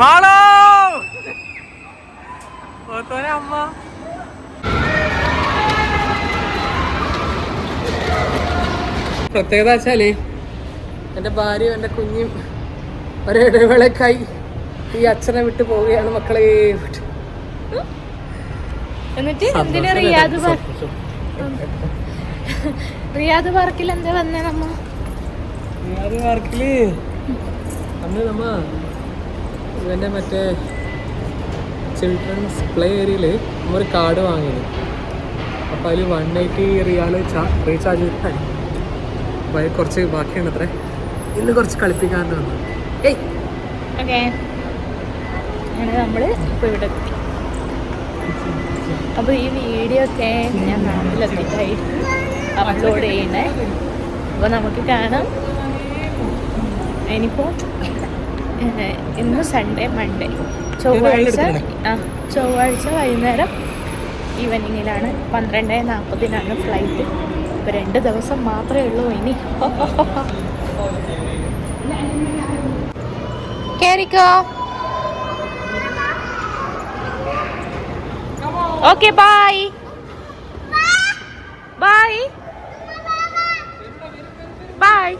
മാളോ? ഓത്തോനെ അമ്മ. പ്രത്യേകത വെച്ചാൽ എന്റെ ഭാര്യയും എന്റെ കുഞ്ഞും ഒരിടവേളക്കായി ഈ അച്ഛനെ വിട്ടു പോവുകയാണ് മക്കളെ. എന്നിട്ട് എന്തിനാ റിയാദ് പാർക്ക് റിയാദ് പാർക്കിൽ എന്താ വന്നേ നമ്മ? റിയാദ് പാർക്കിൽ അന്ന് നമ്മ. ഇവന്റെ മറ്റേ ചിൽഡ്രൻസ് പ്ലേ ഏരിയയിൽ നമ്മൾ ഒരു കാർഡ് വാങ്ങിയത്. അപ്പോൾ അതിൽ വൺ എയ്റ്റി റിയാൽ റീചാർജ് ചെയ്തിട്ടായി. അപ്പോൾ കുറച്ച് ബാക്കിയുണ്ട് അത്രേ ഇന്ന് കുറച്ച് കളിപ്പിക്കാണ്ട് വന്നു ഓക്കെ. അങ്ങനെ നമ്മൾ ഇപ്പൊ ഇവിടെ അപ്പോൾ അപ്പൊ ഈ വീഡിയോ ഒക്കെ ഞാൻ നാട്ടിലെത്തിയിട്ടായിരിക്കും അപ്ലോഡ് ചെയ്യണേ അപ്പൊ നമുക്ക് കാണാം. ഇനിയിപ്പോ ഏഹ്, ഇന്ന് സൺഡേ മൺഡേ ചൊവ്വാഴ്ച ആ ചൊവ്വാഴ്ച വൈകുന്നേരം ഈവനിങ്ങിലാണ് പന്ത്രണ്ട് നാൽപ്പതിനാണ് ഫ്ലൈറ്റ് ഇപ്പൊ രണ്ട് ദിവസം മാത്രമേ ഉള്ളൂ ഇനി. കേറിക്കോ. Okay bye bye bye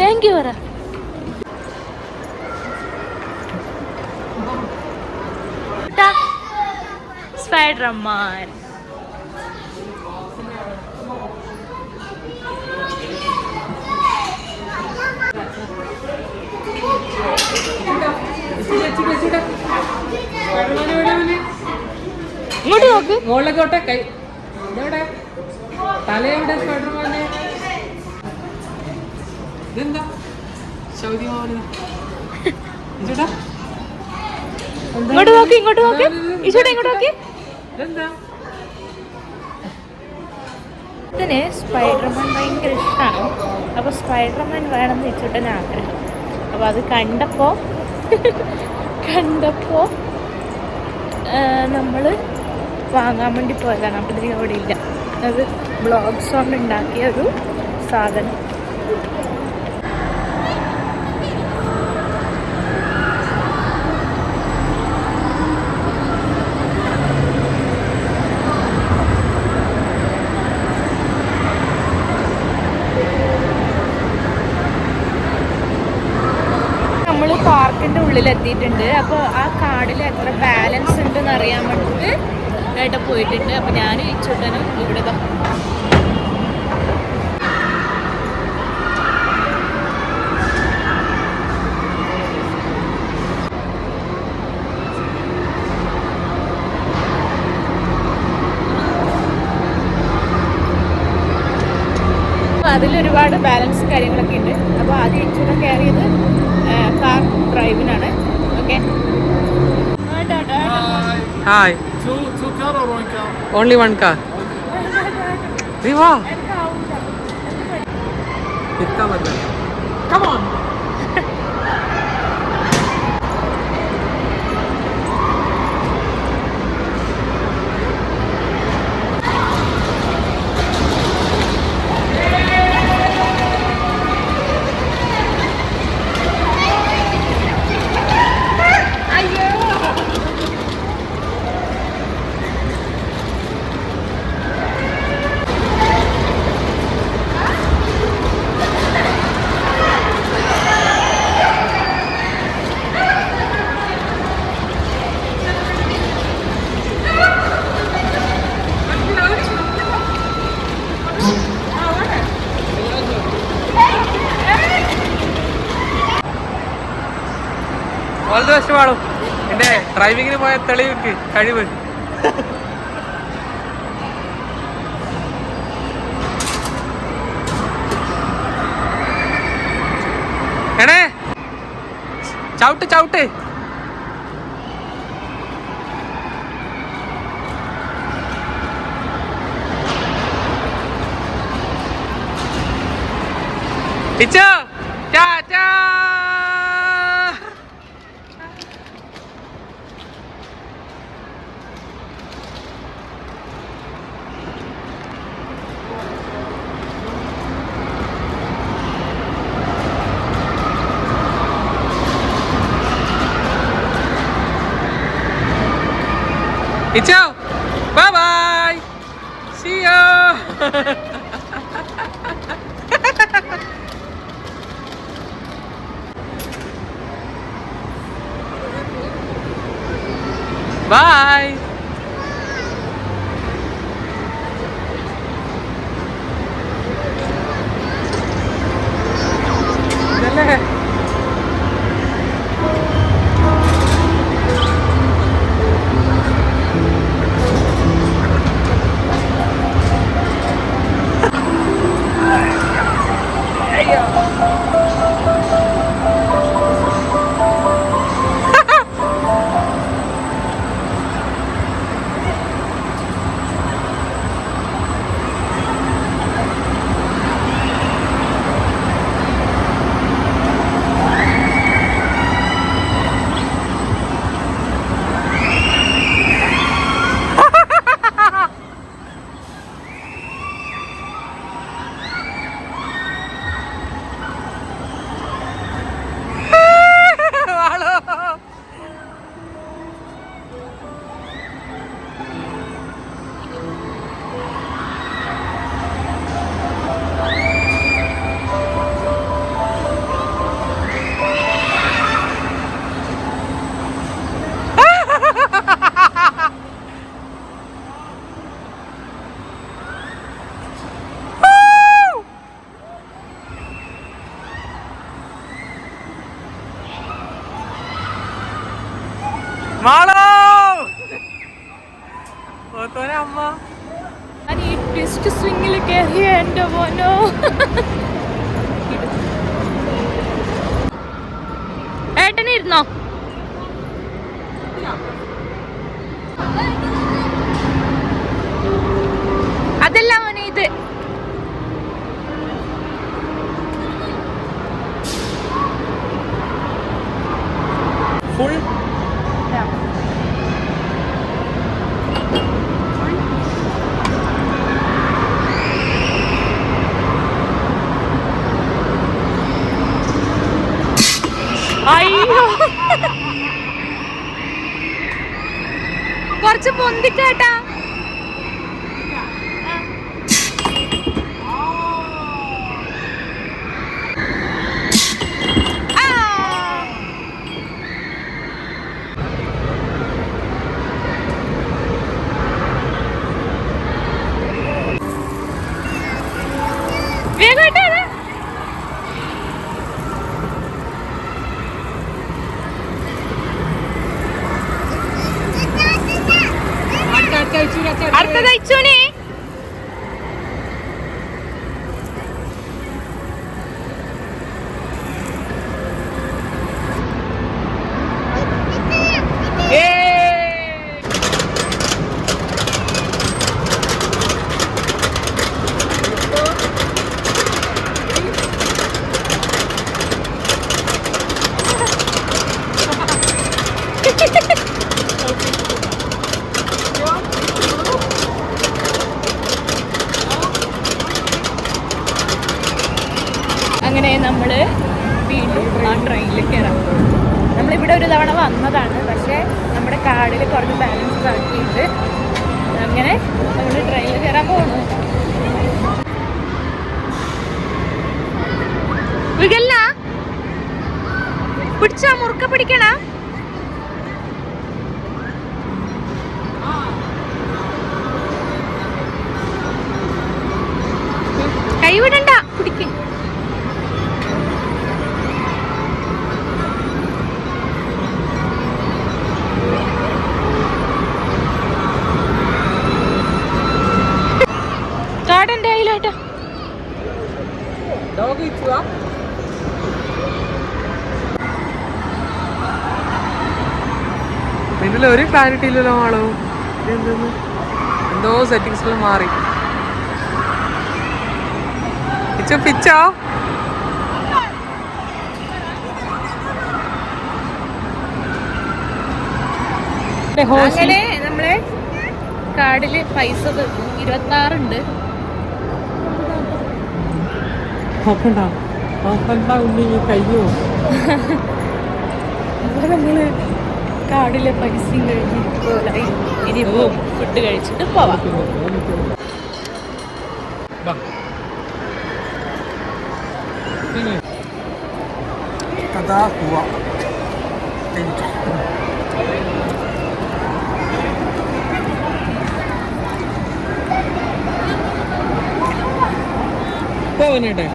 thank you പറ സ്പൈഡർമാൻ ഇങ്ങോട്ട് നോക്ക്. മുകളിലേക്ക് ഓട്ടെ കൈ. ഇതെവിടെ? തലയെവിടെ സ്പൈഡർമാനെ ഇതെന്താ? മോഹന ഇങ്ങോട്ട് നോക്ക് ഇങ്ങോട്ട് നോക്ക്. ഈശോടെ ഇങ്ങോട്ട് നോക്ക്. ഇതെന്താ? ഇതിന് സ്പൈഡർമാൻ ഭയങ്കര ഇഷ്ടമാണ് അപ്പോൾ സ്പൈഡർമാൻ വേണമെന്ന് വെച്ചിട്ട് ആഗ്രഹം. അപ്പോൾ അത് കണ്ടപ്പോൾ കണ്ടപ്പോൾ നമ്മൾ വാങ്ങാൻ വേണ്ടി പോയതാണ്. അപ്പോൾ ഇതിന് അവിടെ ഇല്ല. അത് ബ്ലോഗ്സ് കൊണ്ട് ഉണ്ടാക്കിയ ഒരു സാധനം നമ്മൾ പാർക്കിന്റെ ഉള്ളിൽ എത്തിയിട്ടുണ്ട് അപ്പോൾ ആ കാർഡിൽ എത്ര ബാലൻസ് ഉണ്ട് എന്ന് അറിയാൻ വേണ്ടിയിട്ട് ഏട്ട പോയിട്ടുണ്ട്. അപ്പോൾ ഞാൻ ചുട്ടനും ഇവിടെ അതിലൊരുപാട് ബാലൻസ് കാര്യങ്ങളൊക്കെ ഉണ്ട്. അപ്പോൾ ആദ്യം ഇച്ചൂടെ കയറിയത് car ഡ്രൈവിനാണ്. Okay. Hi? Only one car നീ വാ. ഇരിക്കാൻ പറ്റില്ല Come ഓൾ ദ ബെസ്റ്റ് എന്റെ ഡ്രൈവിങ്ങിന് പോയ തെളിവിക്ക് കഴിവ്. എണേ ചവിട്ട് ചവിട്ട്. ഇച്ചോ Good show. Bye bye. See ya. bye. അമ്മ. ഈ ട്വിസ്റ്റ് സ്വിങ്ങിൽ കയറിയ മോനോ. ഏട്ടനിരുന്നോ അതല്ല മോനെ ഇത്. അയ്യോ. കുറച്ച് പൊന്തിക്കേട്ടാ വേഗം ഇട്ടോ അത്. അടുത്ത തയ്ച്ചോനെ അങ്ങനെ നമ്മൾ വീണ്ടും ആ ട്രെയിനിൽ കയറാം നമ്മളിവിടെ ഒരു തവണ വന്നതാണ് പക്ഷേ നമ്മുടെ കാർഡിൽ കുറച്ച് ബാലൻസ് ആക്കിയിട്ട് അങ്ങനെ നമ്മൾ ട്രെയിനിൽ കയറാൻ പോകുന്നു പിടിച്ചാ മുറുക്ക പിടിക്കണ? കൈവിടണ്ട. ഇതിൽ ഒരു ക്ലാരിറ്റി ഇല്ലല്ലോ ആളോ ഇതെന്തെന്ന്? എന്തോ സെറ്റിങ്സ് മാറി. പിച്ചോ പിച്ചോ. അങ്ങനെ നമ്മളെ കാർഡിൽ പൈസ ഇരുപത്തി ആറുണ്ട് നോക്കണ്ട? നോക്കണ്ട ഉണ്ണി ഈ കയ്യോ? അപ്പൊ നമ്മൾ കാർഡിലെ പൈസയും കഴിഞ്ഞ് പോലായി ഇനിയിപ്പോൾ ഫുഡ് കഴിച്ചിട്ട് പോവാം. കഥാ പോവനേട്ടെ